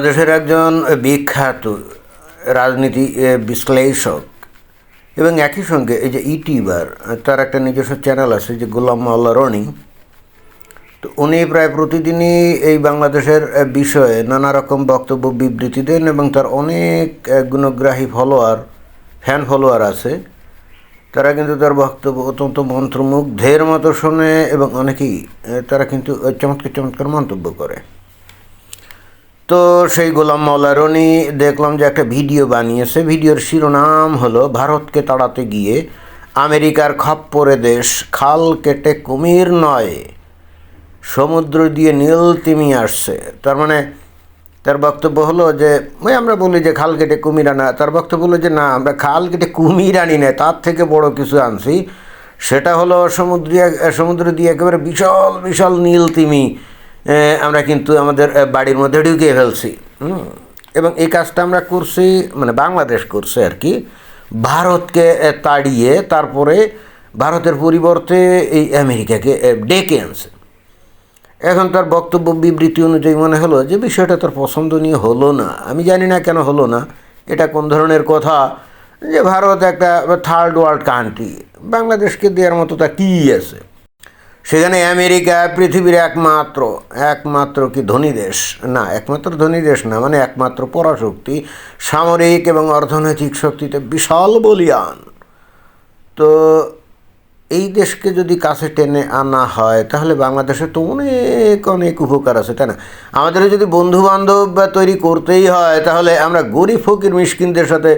বাংলাদেশের একজন বিখ্যাত রাজনীতি বিশ্লেষক এবং একই সঙ্গে এই যে ইউটিউবার তার একটা নিজস্ব চ্যানেল আছে যে গোলাম মাওলা রনি। তো উনি প্রায় প্রতিদিনই এই বাংলাদেশের বিষয়ে নানা রকম বক্তব্য, বিবৃতি দেন এবং তার অনেক গুণগ্রাহী ফলোয়ার ফ্যান ফলোয়ার আছে। তারা কিন্তু তার বক্তব্য অত্যন্ত মন্ত্রমুগ্ধের মতো শোনে এবং অনেকেই তারা কিন্তু চমৎকার চমৎকার মন্তব্য করে। তো সেই গোলাম মৌলারনি দেখলাম যে একটা ভিডিও বানিয়েছে। ভিডিওর শিরোনাম হলো, ভারতকে তাড়াতে গিয়ে আমেরিকার খপ্পরে দেশ, খাল কেটে কুমির নয়, সমুদ্র দিয়ে নীল তিমি আসছে। তার মানে তার বক্তব্য হলো যে, ওই আমরা বলি যে খাল কেটে কুমির আনা। তার বক্তব্য হলো যে, না, আমরা খাল কেটে কুমির আনি না তার থেকে বড় কিছু আনছি। সেটা হলো সমুদ্র সমুদ্র দিয়ে একেবারে বিশাল বিশাল নীল তিমি আমরা কিন্তু আমাদের বাড়ির মধ্যে ঢুকিয়ে ফেলছি। এবং এই কাজটা আমরা করছি মানে বাংলাদেশ করছে আর কি, ভারতকে তাড়িয়ে তারপরে ভারতের পরিবর্তে এই আমেরিকাকে ডেকে আনছে। এখন তার বক্তব্য বিবৃতি অনুযায়ী মনে হলো যে বিষয়টা তার পছন্দনীয় হলো না। আমি জানি না কেন হলো না, এটা কোন ধরনের কথা? যে ভারত একটা থার্ড ওয়ার্ল্ড কান্ট্রি বাংলাদেশকে দেওয়ার মতো তা কী আছে? সেখানে আমেরিকা পৃথিবীর একমাত্র একমাত্র কি ধনী দেশ? না, একমাত্র ধনী দেশ না মানে একমাত্র পরাশক্তি, সামরিক এবং অর্থনৈতিক শক্তিতে বিশাল বলিয়ান। তো এই দেশকে যদি কাছে টেনে আনা হয়, তাহলে বাংলাদেশে তো অনেক অনেক উপকার আছে, তাই না? আমাদের যদি বন্ধু বান্ধব তৈরি করতেই হয়, তাহলে আমরা গরিব ফকির মিসকিনদের সাথে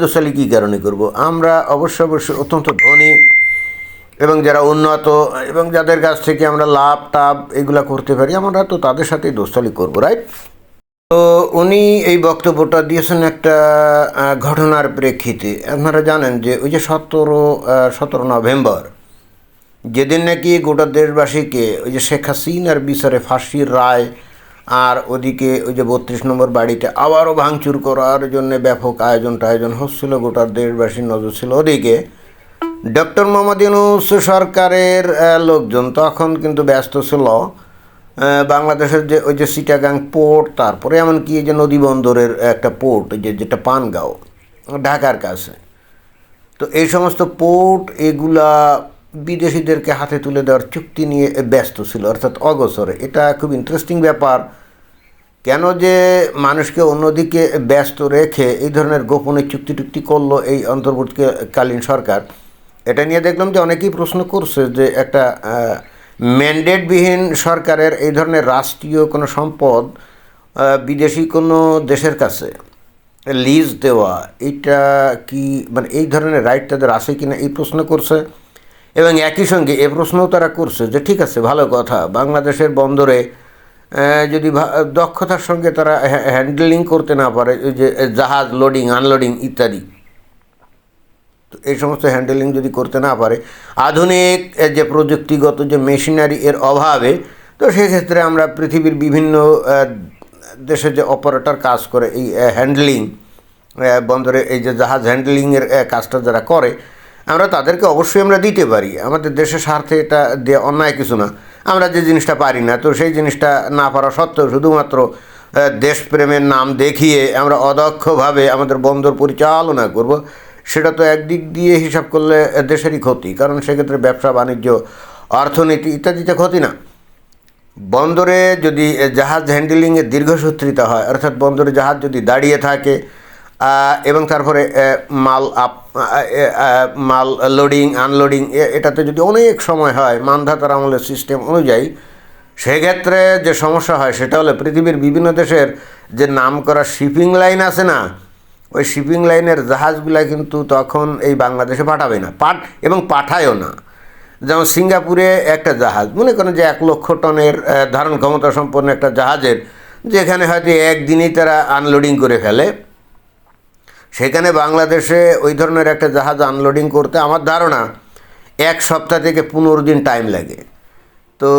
দোষালি কী কারণে করব? আমরা অবশ্য অবশ্যই অত্যন্ত ধনী। এবং যারা উন্নত, এবং যাদের কাছ থেকে আমরা লাভ টাভ এগুলো করতে পারি, আমরা তো তাদের সাথেই দোষালি করব রাইট তো উনি এই বক্তব্যটা দিয়েছেন একটা ঘটনার প্রেক্ষিতে। আপনারা জানেন যে ওই যে সতেরো সতেরো নভেম্বর, যেদিন নাকি গোটা দেশবাসীকে ওই যে শেখ হাসিনার বিচারে ফাঁসির রায় আর ওদিকে ওই যে বত্রিশ নম্বর বাড়িতে আবারও ভাঙচুর করার জন্য ব্যাপক আয়োজন টায়োজন হচ্ছিল, গোটা দেশবাসীর নজর ছিল। ওদিকে ডক্টর মোহাম্মদ ইউনুস সরকারের লোকজন তখন কিন্তু ব্যস্ত ছিল। বাংলাদেশের যে ওই যে সিটাগাং পোর্ট, তারপরে এমনকি এই যে নদী বন্দরের একটা পোর্ট যে যেটা পানগাঁও, ঢাকার কাছে। তো এই সমস্ত পোর্ট এগুলা বিদেশিদেরকে হাতে তুলে দেওয়ার চুক্তি নিয়ে ব্যস্ত ছিল, অর্থাৎ অগসরে এটা খুব ইন্টারেস্টিং ব্যাপার। কেন যে মানুষকে অন্যদিকে ব্যস্ত রেখে এই ধরনের গোপনে চুক্তি টুক্তি করল এই অন্তর্বর্তীকালীন সরকার? এটা নিয়ে দেখলাম যে অনেকেই প্রশ্ন করছে যে একটা ম্যান্ডেটবিহীন সরকারের এই ধরনের রাষ্ট্রীয় কোনো সম্পদ বিদেশি কোনো দেশের কাছে লিজ দেওয়া, এটা কি মানে এই ধরনের রাইট তাদের আছে কিনা এই প্রশ্ন করছে। এবং একই সঙ্গে এ প্রশ্নও তারা করছে যে ঠিক আছে, ভালো কথা, বাংলাদেশের বন্দরে যদি দক্ষতার সঙ্গে তারা হ্যান্ডেলিং করতে না পারে যে, জাহাজ লোডিং আনলোডিং ইত্যাদি। তো এই সমস্ত হ্যান্ডেলিং যদি করতে না পারে, আধুনিক যে প্রযুক্তিগত যে মেশিনারি এর অভাবে, তো সেক্ষেত্রে আমরা পৃথিবীর বিভিন্ন দেশে যে অপারেটর কাজ করে, এই হ্যান্ডলিং বন্দরে এই যে জাহাজ হ্যান্ডলিংয়ের কাজটা যারা করে, আমরা তাদেরকে অবশ্যই আমরা দিতে পারি। আমাদের দেশের স্বার্থে এটা দেওয়া অন্যায় কিছু না। আমরা যে জিনিসটা পারি না, তো সেই জিনিসটা না পারা সত্ত্বেও শুধুমাত্র দেশপ্রেমের নাম দেখিয়ে আমরা অদক্ষভাবে আমাদের বন্দর পরিচালনা করব। সেটা তো একদিক দিয়ে হিসাব করলে দেশেরই ক্ষতি, কারণ সেক্ষেত্রে ব্যবসা, বাণিজ্য, অর্থনীতি ইত্যাদিতে ক্ষতি না। বন্দরে যদি জাহাজ হ্যান্ডেলিংয়ে দীর্ঘসূত্রিতা হয়, অর্থাৎ বন্দরে জাহাজ যদি দাঁড়িয়ে থাকে এবং তারপরে মাল আপ মাল লোডিং আনলোডিং এটাতে যদি অনেক সময় হয়, মানধাতার আমলের সিস্টেম অনুযায়ী, সেক্ষেত্রে যে সমস্যা হয়, সেটা হলো পৃথিবীর বিভিন্ন দেশের যে নাম করা শিপিং লাইন আছে না ওই শিপিং লাইনের জাহাজগুলা কিন্তু তখন এই বাংলাদেশে পাঠাবে না। পাঠ এবং পাঠায়ও না। যেমন সিঙ্গাপুরে একটা জাহাজ, মনে করেন যে এক লক্ষ টনের ধারণ ক্ষমতা সম্পন্ন একটা জাহাজের, যেখানে হয়তো একদিনেই তারা আনলোডিং করে ফেলে। সেখানে বাংলাদেশে ওই ধরনের একটা জাহাজ আনলোডিং করতে আমার ধারণা এক সপ্তাহ থেকে পনেরো দিন টাইম লাগে। তো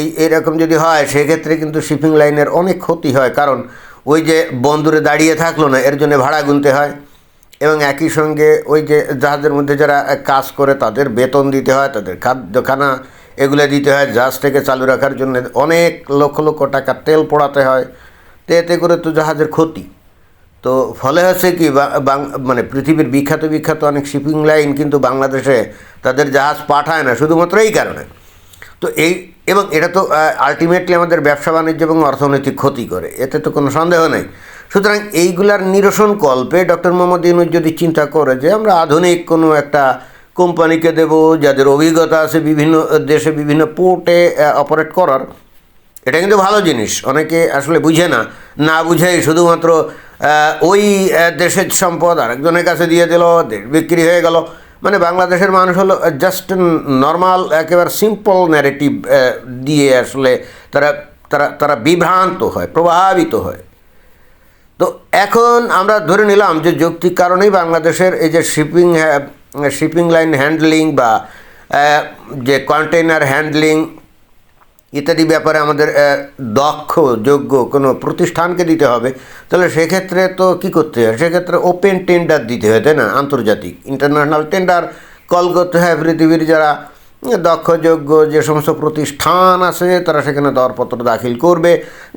এই, এরকম যদি হয়, সেক্ষেত্রে কিন্তু শিপিং লাইনের অনেক ক্ষতি হয়। কারণ ওই যে বন্দরে দাঁড়িয়ে থাকল না, এর জন্য ভাড়া গুনতে হয়। এবং একই সঙ্গে ওই যে জাহাজের মধ্যে যারা কাজ করে, তাদের বেতন দিতে হয়, তাদের খাদ্যখানা এগুলো দিতে হয় জাহাজটাকে চালু রাখার জন্য অনেক লক্ষ লক্ষ টাকা তেল পোড়াতে হয়। তো এতে করে তো জাহাজের ক্ষতি। তো ফলে হচ্ছে কি মানে পৃথিবীর বিখ্যাত বিখ্যাত অনেক শিপিং লাইন কিন্তু বাংলাদেশে তাদের জাহাজ পাঠায় না, শুধুমাত্র এই কারণে। তো এই এবং এটা তো আলটিমেটলি আমাদের ব্যবসা বাণিজ্য এবং অর্থনৈতিক ক্ষতি করে, এতে তো কোনো সন্দেহ নেই। সুতরাং এইগুলার নিরসন কল্পে ডক্টর মোহাম্মদ ইউনুস যদি চিন্তা করে যে আমরা আধুনিক কোনো একটা কোম্পানিকে দেব, যাদের অভিজ্ঞতা আছে বিভিন্ন দেশে বিভিন্ন পোর্টে অপারেট করার, এটা কিন্তু ভালো জিনিস। অনেকে আসলে বুঝে না না বুঝেই শুধুমাত্র ওই দেশের সম্পদ আরেকজনের কাছে দিয়ে দিল বিক্রি হয়ে গেল। মানে বাংলাদেশের মানুষ হলো জাস্ট নর্মাল একেবারে সিম্পল ন্যারেটিভ দিয়ে আসলে তারা তারা তারা বিভ্রান্ত হয়, প্রভাবিত হয়। তো এখন আমরা ধরে নিলাম যে যৌক্তিক কারণেই বাংলাদেশের এই যে শিপিং শিপিং লাইন হ্যান্ডলিং বা যে কন্টেইনার হ্যান্ডলিং ইত্যাদি ব্যাপারে আমাদের দক্ষ, যোগ্য কোনো প্রতিষ্ঠানকে দিতে হবে। তাহলে সেক্ষেত্রে তো কি করতে হয়? সেক্ষেত্রে ওপেন টেন্ডার দিতে হয়, তাই না? আন্তর্জাতিক ইন্টারন্যাশনাল টেন্ডার কল করতে হয়, পৃথিবীর যারা দক্ষ, যোগ্য যে সমস্ত প্রতিষ্ঠান আছে, তারা সেখানে দরপত্র দাখিল করবে।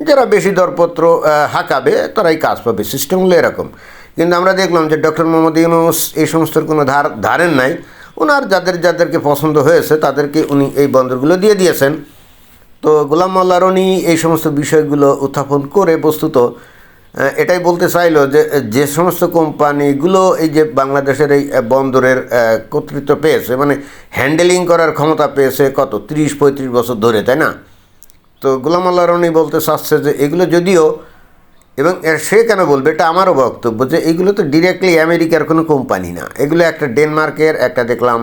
যারা বেশি দরপত্র হাঁকাবে, তারাই কাজ পাবে। সিস্টেম হলো এরকম। কিন্তু আমরা দেখলাম যে ডক্টর মোহাম্মদ ইউনুস এই সমস্তর কোনো ধার, ধারেন নাই। ওনার যাদের, যাদেরকে পছন্দ হয়েছে, তাদেরকে উনি এই বন্দরগুলো দিয়ে দিয়েছেন। তো গোলাম মোল্লা রনি এই সমস্ত বিষয়গুলো উত্থাপন করে বস্তুত এটাই বলতে চাইলো যে যে সমস্ত কোম্পানিগুলো এই যে বাংলাদেশের এই বন্দরের কর্তৃত্ব পেয়েছে মানে হ্যান্ডেলিং করার ক্ষমতা পেয়েছে কত? তিরিশ, পঁয়ত্রিশ বছর ধরে, তাই না? তো গোলাম আল্লাহ রনি বলতে চাচ্ছে যে, এগুলো যদিও, এবং সে কেন বলবে? এটা আমারও বক্তব্য যে, এগুলো তো ডিরেক্টলি আমেরিকার কোনো কোম্পানি না। এগুলো একটা ডেনমার্কের একটা দেখলাম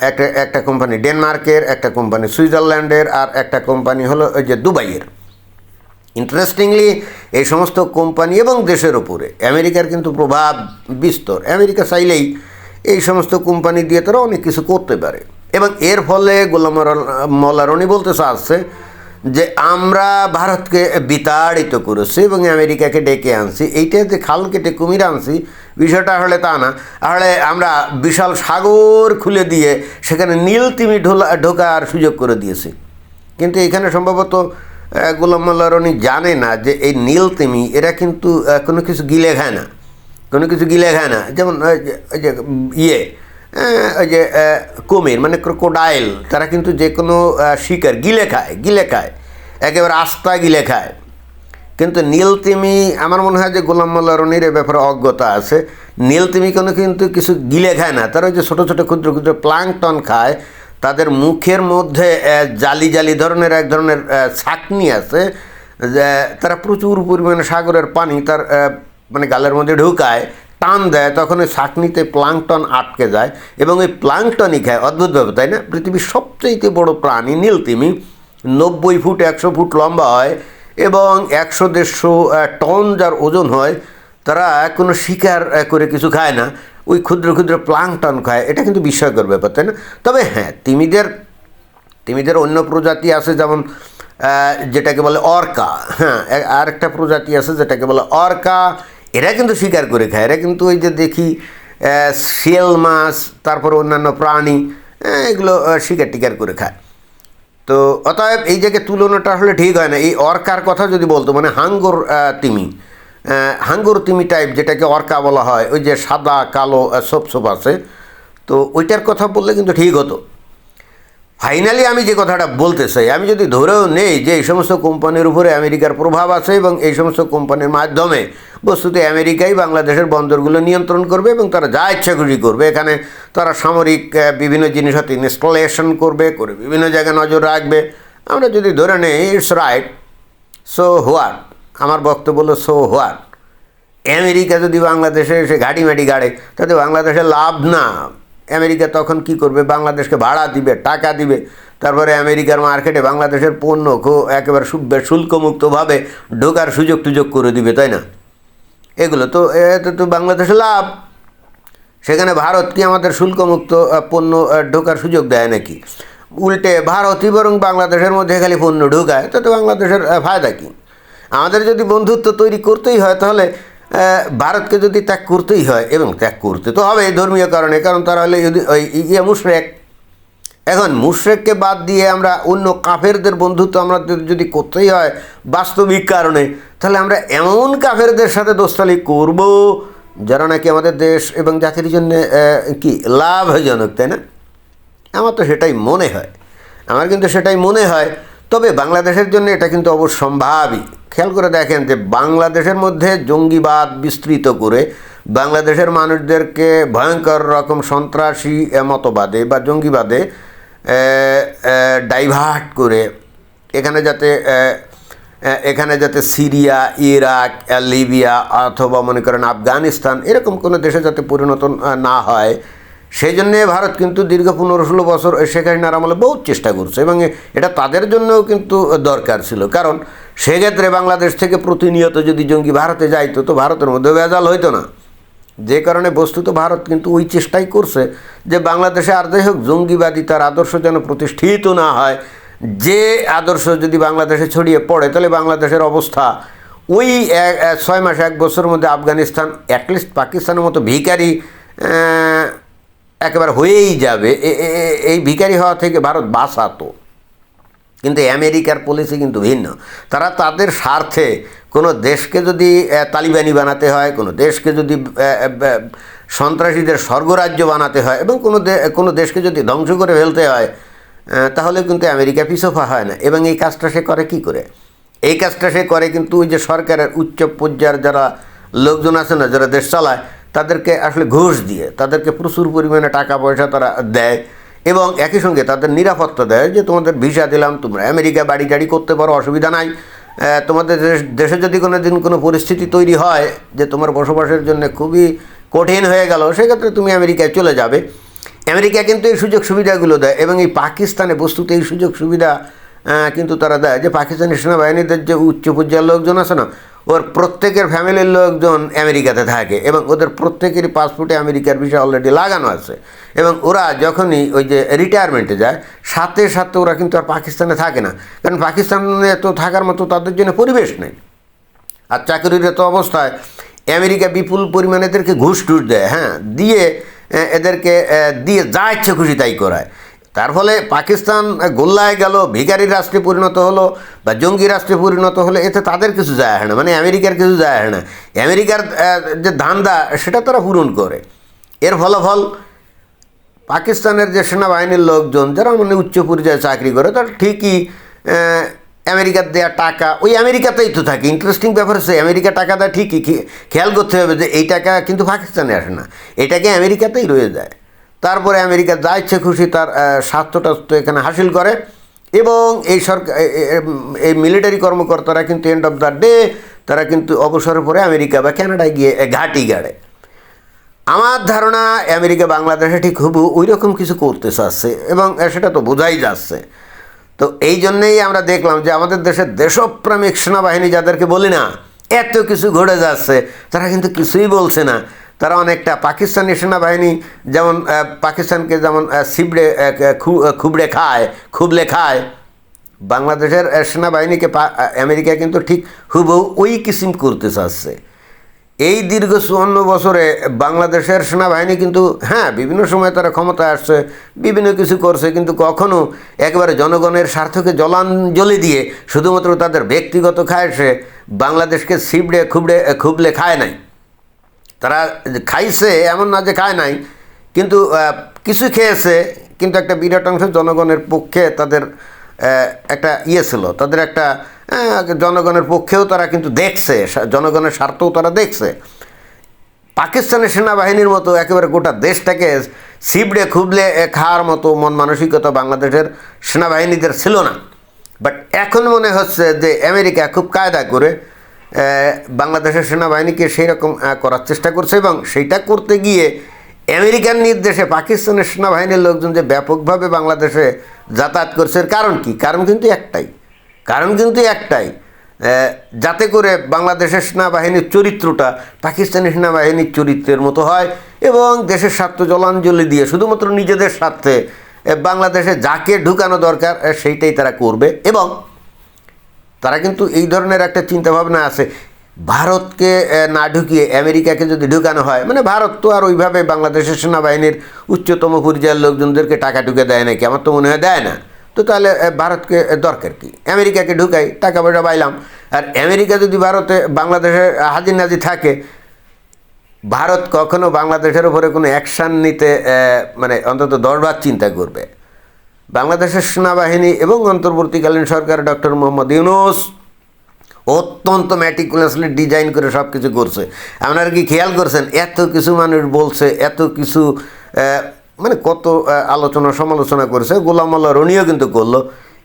একটা একটা কোম্পানি ডেনমার্কের একটা কোম্পানি সুইজারল্যান্ডের আর একটা কোম্পানি হলো ওই যে দুবাইয়ের। ইন্টারেস্টিংলি এই সমস্ত কোম্পানি এবং দেশের ওপরে আমেরিকার কিন্তু প্রভাব বিস্তর। আমেরিকা চাইলেই এই সমস্ত কোম্পানি দিয়ে তারা অনেক কিছু করতে পারে। এবং এর ফলে গোলাম মলারনি বলতে চাচ্ছে যে আমরা ভারতকে বিতাড়িত করেছি এবং আমেরিকাকে ডেকে আনছি এইটা যে খাল কেটে কুমির আনছি, বিষয়টা হলে তা না। আসলে আমরা বিশাল সাগর খুলে দিয়ে সেখানে নীল তিমি ঢোলা, ঢোকার সুযোগ করে দিয়েছি। কিন্তু এখানে সম্ভবত গোলাম মোল্লা রনি জানে না যে এই নীল তিমি, এরা কিন্তু কোনো কিছু গিলে খায় না। কোনো কিছু গিলে খায় না। যেমন ইয়ে যে কুমির মানে ক্রোকোডাইল তারা কিন্তু যে কোনো শিকার, গিলে খায় গিলে খায়। একেবারে আস্তা গিলে খায়। কিন্তু নীলতিমি, আমার মনে হয় যে গোলাম মোল্লা রনির এ ব্যাপারে অজ্ঞতা আছে। নীলতিমি কোনো কিন্তু কিছু গিলে খায় না। তারা ওই যে ছোটো ছোটো, ক্ষুদ্র ক্ষুদ্র প্লাংটন খায়। তাদের মুখের মধ্যে জালি জালি ধরনের, এক ধরনের ছাকনি আছে তারা প্রচুর পরিমাণে সাগরের পানি তার মানে গালের মধ্যে ঢুকায়। টান দেয়, তখন ওই ছাকনিতে প্লাংটন আটকে যায় এবং ওই প্লাংটনই খায়। অদ্ভুতভাবে তাই না? পৃথিবীর সবচেয়ে বড় প্রাণী নীলতিমি, নব্বই ফুট, একশো ফুট লম্বা হয় এবং একশো দেড়শো টন যার ওজন হয়, তারা কোনো শিকার করে কিছু খায় না। ওই ক্ষুদ্র ক্ষুদ্র প্লাংটন খায়। এটা কিন্তু বিস্ময়কর ব্যাপার, তাই না? তবে হ্যাঁ তিমিদের তিমিদের অন্য প্রজাতি আছে যেমন যেটাকে বলে অর্কা। হ্যাঁ আর একটা প্রজাতি আছে যেটাকে বলে অর্কা। এরা কিন্তু শিকার করে খায়। এরা কিন্তু ওই যে দেখি শিয়াল, মাছ, তারপর অন্যান্য প্রাণী এগুলো শিকার টিকার করে খায়। তো অতএব এই জায়গায় তুলনাটা আসলে ঠিক হয় না। এই অর্কার কথা যদি বলতো মানে হাঙ্গর তিমি হাঙ্গর তিমি টাইপ যেটাকে অর্কা বলা হয়, ওই যে সাদা, কালো সোপ সোপ আছে, তো ওইটার কথা বললে কিন্তু ঠিক হতো। ফাইনালি আমি যে কথাটা বলতে চাই, আমি যদি ধরেও নেই যে এই সমস্ত কোম্পানির উপরে আমেরিকার প্রভাব আছে এবং এই সমস্ত কোম্পানির মাধ্যমে বস্তুতে আমেরিকাই বাংলাদেশের বন্দরগুলো নিয়ন্ত্রণ করবে এবং তারা যা ইচ্ছা খুশি করবে, এখানে তারা সামরিক বিভিন্ন জিনিস হয়তো ইনস্টলেশন করবে, করে বিভিন্ন জায়গায় নজর রাখবে। আমরা যদি ধরে নেই ইটস রাইট সো হোয়াট আমার বক্তব্য হলো সো হোয়াট আমেরিকা যদি বাংলাদেশে এসে ঘাটি মাটি গাড়ে, তাতে বাংলাদেশের লাভ না। আমেরিকা তখন কি করবে? বাংলাদেশকে ভাড়া দিবে, টাকা দিবে। তারপরে আমেরিকার মার্কেটে বাংলাদেশের পণ্য একেবারে শুল্কমুক্তভাবে ঢোকার সুযোগ টুযোগ করে দিবে, তাই না? এগুলো তো এতে তো বাংলাদেশে লাভ। সেখানে ভারত কি আমাদের শুল্কমুক্ত পণ্য ঢোকার সুযোগ দেয় নাকি? উল্টে ভারতই বরং বাংলাদেশের মধ্যে খালি পণ্য ঢোকায়, তাতে বাংলাদেশের ফায়দা কী? আমাদের যদি বন্ধুত্ব তৈরি করতেই হয়, তাহলে ভারতকে যদি ত্যাগ করতেই হয়, এবং ত্যাগ করতে তো হবে ধর্মীয় কারণে, কারণ তারা হলে যদি ওই ইয়ে মুশরেক। এখন মুশ্রেককে বাদ দিয়ে আমরা অন্য কাফেরদের বন্ধুত্ব আমাদের যদি করতেই হয় বাস্তবিক কারণে, তাহলে আমরা এমন কাফেরদের সাথে দোস্তালি করব, যারা নাকি আমাদের দেশ এবং জাতির জন্য কি লাভজনক, তাই না? আমার তো সেটাই মনে হয়। আমার কিন্তু সেটাই মনে হয় তবে বাংলাদেশের জন্য এটা কিন্তু অবশ্যম্ভাবী। খেয়াল করে দেখেন যে বাংলাদেশের মধ্যে জঙ্গিবাদ বিস্তৃত করে বাংলাদেশের মানুষদেরকে ভয়ঙ্কর রকম সন্ত্রাসী মতবাদে বা জঙ্গিবাদে ডাইভার্ট করে এখানে যাতে এখানে যাতে সিরিয়া, ইরাক, লিবিয়া অথবা মনে করেন আফগানিস্তান এরকম কোনো দেশে যাতে পরিণত না হয়। সেই জন্যে ভারত কিন্তু দীর্ঘ পনেরো ষোলো বছর শেখ হাসিনার আমলে বহুত চেষ্টা করছে এবং এটা তাদের জন্যও কিন্তু দরকার ছিল। কারণ সেক্ষেত্রে বাংলাদেশ থেকে প্রতিনিয়ত যদি জঙ্গি ভারতে যাইতো তো ভারতের মধ্যে ভেজাল হইতো না। যে কারণে বস্তুত ভারত কিন্তু ওই চেষ্টাই করছে যে বাংলাদেশে আর যাই হোক জঙ্গিবাদী তার আদর্শ যেন প্রতিষ্ঠিত না হয়। যে আদর্শ যদি বাংলাদেশে ছড়িয়ে পড়ে তাহলে বাংলাদেশের অবস্থা ওই ছয় মাস এক বছরের মধ্যে আফগানিস্তান অ্যাটলিস্ট পাকিস্তানের মতো আহ, একেবারে হয়েই যাবে। এই ভিখারি হওয়া থেকে ভারত বাঁচাতো। কিন্তু আমেরিকার পলিসি কিন্তু ভিন্ন। তারা তাদের স্বার্থে কোনো দেশকে যদি তালিবানি বানাতে হয়, কোনো দেশকে যদি সন্ত্রাসীদের স্বর্গরাজ্য বানাতে হয় এবং কোনো কোনো দেশকে যদি ধ্বংস করে ফেলতে হয় তাহলে কিন্তু আমেরিকা পিছপা হয় না। এবং এই কাজটা সে করে কি করে? এই কাজটা সে করে কিন্তু ওই যে সরকারের উচ্চ পর্যায়ের যারা লোকজন আছে না, যারা দেশ চালায় তাদেরকে আসলে ঘুষ দিয়ে, তাদেরকে প্রচুর পরিমাণে টাকা পয়সা তারা দেয় এবং একই সঙ্গে তাদের নিরাপত্তা দেয় যে তোমাদের ভিসা দিলাম, তোমরা আমেরিকা বাড়ি টাড়ি করতে পারো, অসুবিধা নাই। তোমাদের দেশ- দেশে যদি কোনো দিন কোনো পরিস্থিতি তৈরি হয় যে তোমার বসবাসের জন্য খুবই কঠিন হয়ে গেল, সেক্ষেত্রে তুমি আমেরিকায় চলে যাবে। আমেরিকা কিন্তু এই সুযোগ সুবিধাগুলো দেয় এবং এই পাকিস্তানে বস্তুত এই সুযোগ সুবিধা কিন্তু তারা দেয় যে পাকিস্তানি সেনাবাহিনীদের যে উচ্চ পর্যায়ের লোকজন আছে না ওর প্রত্যেকের ফ্যামিলির লোকজন আমেরিকাতে থাকে এবং ওদের প্রত্যেকেরই পাসপোর্টে আমেরিকার ভিসা অলরেডি লাগানো আছে। এবং ওরা যখনই ওই যে রিটায়ারমেন্টে যায়, সাথে সাথে ওরা কিন্তু আর পাকিস্তানে থাকে না। কারণ পাকিস্তানে তো থাকার মতো তাদের জন্য পরিবেশ নেই। আর চাকরিরত অবস্থায় আমেরিকা বিপুল পরিমাণে এদেরকে ঘুষ টুস দেয় হ্যাঁ? দিয়ে এদেরকে দিয়ে যা ইচ্ছে খুশি তাই করায়। তার ফলে পাকিস্তান গোল্লায় গেল, ভিখারি রাষ্ট্রে পরিণত হলো বা জঙ্গি রাষ্ট্রে পরিণত হলে এতে তাদের কিছু যায় আসে না মানে আমেরিকার কিছু যায় আসে না। আমেরিকার যে ধান্দা, সেটা তারা পূরণ করে। এর ফলাফল, পাকিস্তানের যে সেনাবাহিনীর লোকজন, যারা মানে উচ্চ পর্যায়ে চাকরি করে, তারা ঠিকই আমেরিকার দেওয়া টাকা, ওই আমেরিকাতেই তো থাকে। ইন্টারেস্টিং ব্যাপার হচ্ছে, আমেরিকা টাকা দেয় ঠিকই খেয়াল করতে হবে যে এই টাকা কিন্তু পাকিস্তানে আসে না। এটাকে আমেরিকাতেই রয়ে যায়। তারপরে আমেরিকা যা ইচ্ছে খুশি তার স্বার্থটা তো এখানে হাসিল করে। এবং এই সরকার এই মিলিটারি কর্মকর্তারা কিন্তু এন্ড অফ দ্য ডে তারা কিন্তু অবসরের পরে আমেরিকা বা কানাডায় গিয়ে ঘাঁটি গাড়ে। আমার ধারণা আমেরিকা, বাংলাদেশে ঠিক হুবু ওই রকম কিছু করতে চাচ্ছে এবং সেটা তো বোঝাই যাচ্ছে। তো এই জন্যেই আমরা দেখলাম যে আমাদের দেশের দেশপ্রেমিক সেনাবাহিনী যাদেরকে বলি না, এত কিছু ঘটে যাচ্ছে, তারা কিন্তু কিছুই বলছে না। তারা অনেকটা পাকিস্তানি সেনাবাহিনী, যেমন পাকিস্তানকে যেমন সিবড়ে খুবড়ে খায়, খুবলে খায়। বাংলাদেশের সেনাবাহিনীকে আমেরিকা কিন্তু ঠিক হুবহু ওই কিসিম করতে চাচ্ছে। এই দীর্ঘ চুয়ান্ন বছরে বাংলাদেশের সেনাবাহিনী কিন্তু হ্যাঁ বিভিন্ন সময় তারা ক্ষমতায় আসছে, বিভিন্ন কিছু করছে, কিন্তু কখনো একবারে জনগণের স্বার্থকে জলাঞ্জলি দিয়ে শুধুমাত্র তাদের ব্যক্তিগত খায়সে বাংলাদেশকে ছিবড়ে, খুবড়ে খুবলে খায় নাই। তারা খাইছে, এমন না যে খায় নাই, কিন্তু কিছু খেয়েছে, কিন্তু একটা বিরাট অংশ জনগণের পক্ষে তাদের একটা ইয়ে ছিল। তাদের একটা জনগণের পক্ষেও তারা কিন্তু দেখছে জনগণের স্বার্থও তারা দেখছে। পাকিস্তানের সেনাবাহিনীর মতো একেবারে গোটা দেশটাকে সিবড়ে খুবলে খাওয়ার মতো মন মানসিকতা বাংলাদেশের সেনাবাহিনীদের ছিল না। বাট এখন মনে হচ্ছে যে আমেরিকা খুব কায়দা করে বাংলাদেশের সেনাবাহিনীকে সেই রকম করার চেষ্টা করছে এবং সেইটা করতে গিয়ে আমেরিকান নির্দেশে পাকিস্তানের সেনাবাহিনীর লোকজন যে ব্যাপকভাবে বাংলাদেশে যাতায়াত করছে কারণ কি? কারণ কিন্তু একটাই। কারণ কিন্তু একটাই যাতে করে বাংলাদেশের সেনাবাহিনীর চরিত্রটা পাকিস্তানি সেনাবাহিনীর চরিত্রের মতো হয় এবং দেশের স্বার্থ জলাঞ্জলি দিয়ে শুধুমাত্র নিজেদের স্বার্থে বাংলাদেশে যাকে ঢুকানো দরকার সেইটাই তারা করবে এবং তারা কিন্তু এই ধরনের একটা চিন্তাভাবনা আছে। ভারতকে না ঢুকিয়ে আমেরিকাকে যদি ঢুকানো হয় মানে ভারত তো আর ওইভাবে বাংলাদেশের সেনাবাহিনীর উচ্চতম পর্যায়ের লোকজনদেরকে টাকা ঢুকে দেয় নাকি? আমার তো মনে হয় দেয় না। তো তাহলে ভারতকে দরকার কি? আমেরিকাকে ঢুকাই, টাকা পয়সা পাইলাম। আর আমেরিকা যদি ভারতে, বাংলাদেশে হাজির নাজি থাকে, ভারত কখনো বাংলাদেশের উপরে কোনো অ্যাকশান নিতে মানে অন্তত দশবার চিন্তা করবে। বাংলাদেশের সেনাবাহিনী এবং অন্তর্বর্তীকালীন সরকার ডক্টর মোহাম্মদ ইউনুস অত্যন্ত ম্যাটিকুলাসলি ডিজাইন করে সব কিছু করছে। আপনারা কি খেয়াল করছেন? এত কিছু মানুষ বলছে, এত কিছু মানে কত আলোচনা, সমালোচনা করেছে, গোলাম আল্লাহ রনিও কিন্তু করল।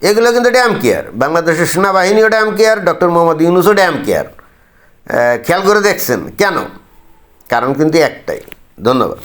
এগুলো কিন্তু ড্যাম কেয়ার বাংলাদেশের সেনাবাহিনীও ড্যাম কেয়ার ডক্টর মোহাম্মদ ইউনুসও ড্যাম কেয়ার খেয়াল করে দেখছেন? কেন? কারণ কিন্তু একটাই। ধন্যবাদ।